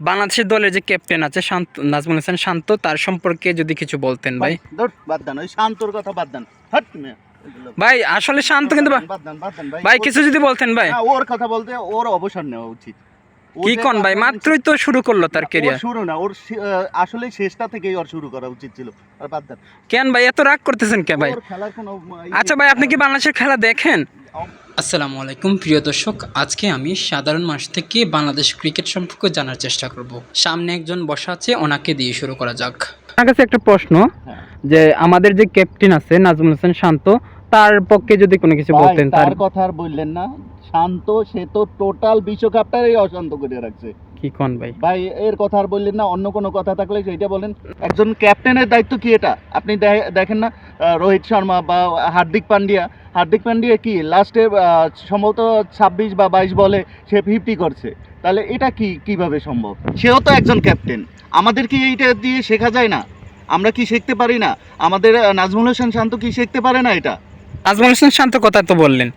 বাংলাদেশের দলের যে ক্যাপ্টেন আছে শান্ত নাজমুল হাসান শান্ত তার সম্পর্কে যদি কিছু বলতেন ভাই। বাদ দেন ওই শান্তর কথা বাদ দেন। হট ভাই আসলে শান্ত কিন্তু বাদ দেন বাদ দেন ভাই কিছু যদি বলতেন ভাই। ওর কথা বলতে ওর অবসর নেওয়া উচিত। কি কন ভাই? মাত্রই তো শুরু করল তার ওর কেরিয়ার শুরু না ওর আসলে শেষটা থেকেই ওর শুরু করা উচিত ছিল। আর বাদ দেন। কেন ভাই এত রাগ করতেছেন কে ভাই? খেলার কোনো আচ্ছা ভাই আপনি কি বাংলাদেশের খেলা দেখেন? আসসালামু আলাইকুম প্রিয় দর্শক। আজকে আমি সাধারণ মানুষ থেকে বাংলাদেশ ক্রিকেট সম্পর্কে জানার চেষ্টা করব। সামনে একজন বসা আছে ওনাকে দিয়ে শুরু করা যাক। আমার কাছে একটা প্রশ্ন হ্যাঁ। যে আমাদের যে ক্যাপ্টেন আছে নাজমুল হোসেন শান্ত তার পক্ষে যদি কোনো কিছু বলতেন তার তার কথা আর বললেন না। শান্ত সে তো টোটাল বিশ্বকাপটাই অশান্ত করে রাখছে। কি কোন ভাই? ভাই, এর কথা আর বললেন না, অন্য কোনো কথা থাকলে সেইটা বলেন। একজন ক্যাপ্টেনের দায়িত্ব কি এটা? আপনি দেখেন না রোহিত শর্মা বা হার্দিক পান্ডিয়া। হার্দিক পান্ডিয়া কি লাস্টে সম্ভবত ছাব্বিশ বা বাইশ বলে সে ফিফটি করছে। তাহলে এটা কি, কীভাবে সম্ভব? সেও তো একজন ক্যাপ্টেন। আমাদের কি এইটা দিয়ে শেখা যায় না? আমরা কি শিখতে পারি না? আমাদের নাজমুল হোসেন শান্ত কি শিখতে পারে না এটা? নাজমুল হাসান শান্ত কথা তো বললেন।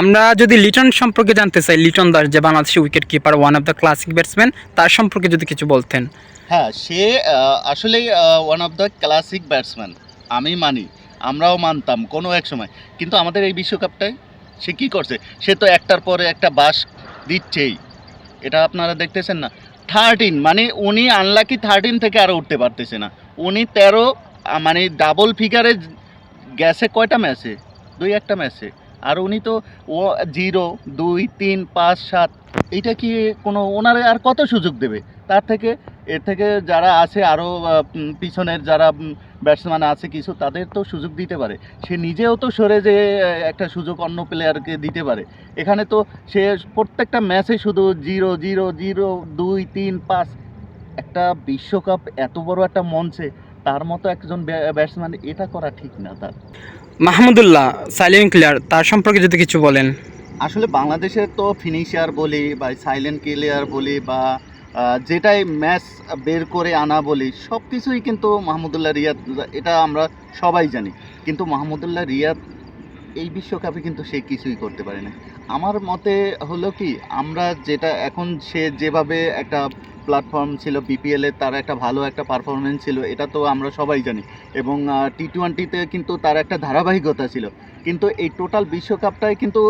আমরা যদি লিটন সম্পর্কে জানতে চাই, লিটন দাস যে বাংলাদেশের wicket keeper one of the classic batsman তার সম্পর্কে যদি কিছু বলতেন। হ্যাঁ সে আসলেই one of the classic batsman আমি মানি, আমরাও মানতাম কোনো এক সময়। কিন্তু আমাদের এই বিশ্বকাপটায় সে কি করছে? সে তো একটার পরে একটা বাস দিচ্ছেই। এটা আপনারা দেখতেছেন না। থার্টিন মানে উনি আনলাকি থার্টিন থেকে আরও উঠতে পারতেছে না। উনি তেরো মানে ডাবল ফিগারে গেছে কয়টা ম্যাচে দুই একটা ম্যাচে। আর উনি তো ও জিরো, দুই, তিন, পাঁচ, সাত, এইটা কি কোনো ওনারে আর কত সুযোগ দেবে? তার থেকে, এর থেকে যারা আছে আরও পিছনের যারা ব্যাটসম্যান আছে কিছু, তাদের তো সুযোগ দিতে পারে। সে নিজেও তো সরে যে একটা সুযোগ অন্য প্লেয়ারকে দিতে পারে। এখানে তো সে প্রত্যেকটা ম্যাচে শুধু জিরো জিরো জিরো, দুই, তিন, পাঁচ, একটা বিশ্বকাপ এত বড় একটা মঞ্চে, তার মতো একজন ব্যাটসম্যান, এটা করা ঠিক না তার। মাহমুদুল্লাহ সাইলেন্ট ক্লিয়ার তার সম্পর্কে যদি কিছু বলেন। আসলে বাংলাদেশের তো ফিনিশার বলি বা সাইলেন্ট ক্লিয়ার বলি বা যেটাই ম্যাচ বের করে আনা বলি সব কিছুই কিন্তু মাহমুদুল্লাহ রিয়াদ, এটা আমরা সবাই জানি। কিন্তু মাহমুদুল্লাহ রিয়াদ এই বিশ্বকাপে কিন্তু সে কিছুই করতে পারে না। আমার মতে হলো কি, আমরা যেটা এখন সে যেভাবে একটা প্ল্যাটফর্ম ছিল বিপিএলে তার একটা ভালো একটা পারফরমেন্স ছিল, এটা তো আমরা সবাই জানি। এবং টি টোয়েন্টিতে কিন্তু তার একটা ধারাবাহিকতা ছিল। কিন্তু এই টোটাল বিশ্বকাপটায় কিন্তু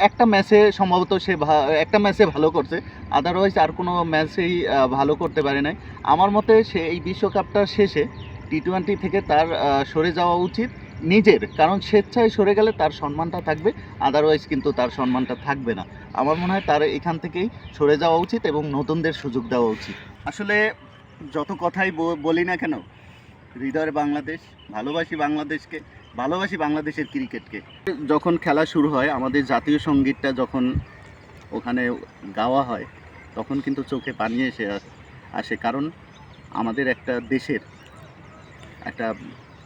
একটা ম্যাচে সম্ভবত সে একটা ম্যাচে ভালো করছে। আদারওয়াইজ আর কোনো ম্যাচেই ভালো করতে পারে নাই। আমার মতে সে এই বিশ্বকাপটার শেষে টি টোয়েন্টি থেকে তার সরে যাওয়া উচিত। নিজের, কারণ স্বেচ্ছায় সরে গেলে তার সম্মানটা থাকবে আদারওয়াইজ কিন্তু তার সম্মানটা থাকবে না। আমার মনে হয় তার এখান থেকেই সরে যাওয়া উচিত এবং নতুনদের সুযোগ দেওয়া উচিত। আসলে যত কথাই বলি না কেন হৃদয়ের বাংলাদেশ, ভালোবাসি বাংলাদেশকে, ভালোবাসি বাংলাদেশের ক্রিকেটকে। যখন খেলা শুরু হয়, আমাদের জাতীয় সঙ্গীতটা যখন ওখানে গাওয়া হয়, তখন কিন্তু চোখে পানি এসে আসে, কারণ আমাদের একটা দেশের একটা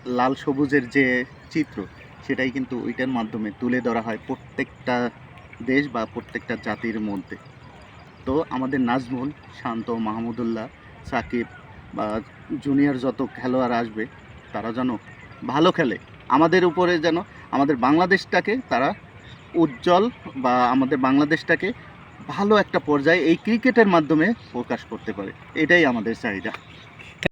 লাল সবুজের যে চিত্র, সেটাই কিন্তু ওইটার মাধ্যমে তুলে ধরা হয় প্রত্যেকটা দেশ বা প্রত্যেকটা জাতির মধ্যে। তো আমাদের নাজমুল, শান্ত, মাহমুদুল্লাহ, সাকিব বা জুনিয়র যত খেলোয়াড় আসবে, তারা যেন ভালো খেলে। আমাদের উপরে যেন, আমাদের বাংলাদেশটাকে তারা উজ্জ্বল বা আমাদের বাংলাদেশটাকে ভালো একটা পর্যায়ে এই ক্রিকেটের মাধ্যমে প্রকাশ করতে পারে। এটাই আমাদের চাহিদা।